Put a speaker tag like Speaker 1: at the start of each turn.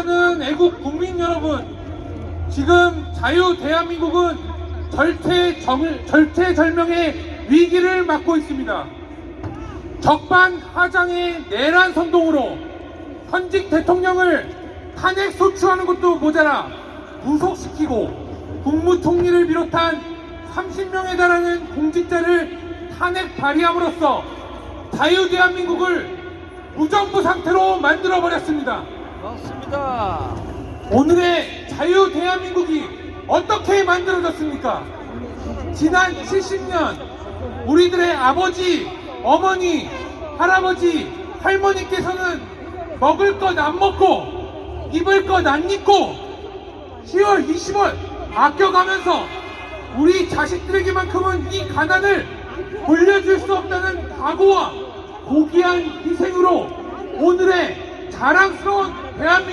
Speaker 1: 사랑하는 애국 국민 여러분, 지금 자유 대한민국은 절체정, 절체절명의 위기를 맞고 있습니다. 적반하장의 내란 선동으로 현직 대통령을 탄핵 소추하는 것도 모자라 구속시키고 국무총리를 비롯한 30명에 달하는 공직자를 탄핵 발의함으로써 자유 대한민국을 무정부 상태로 만들어버렸습니다.
Speaker 2: 맞습니다.
Speaker 1: 오늘의 자유 대한민국이 어떻게 만들어졌습니까? 지난 70년 우리들의 아버지, 어머니, 할아버지, 할머니께서는 먹을 것 안 먹고 입을 것 안 입고 10월 20월 아껴가면서 우리 자식들에게만큼은 이 가난을 돌려줄 수 없다는 각오와 고귀한 희생으로 오늘의 সারাংশ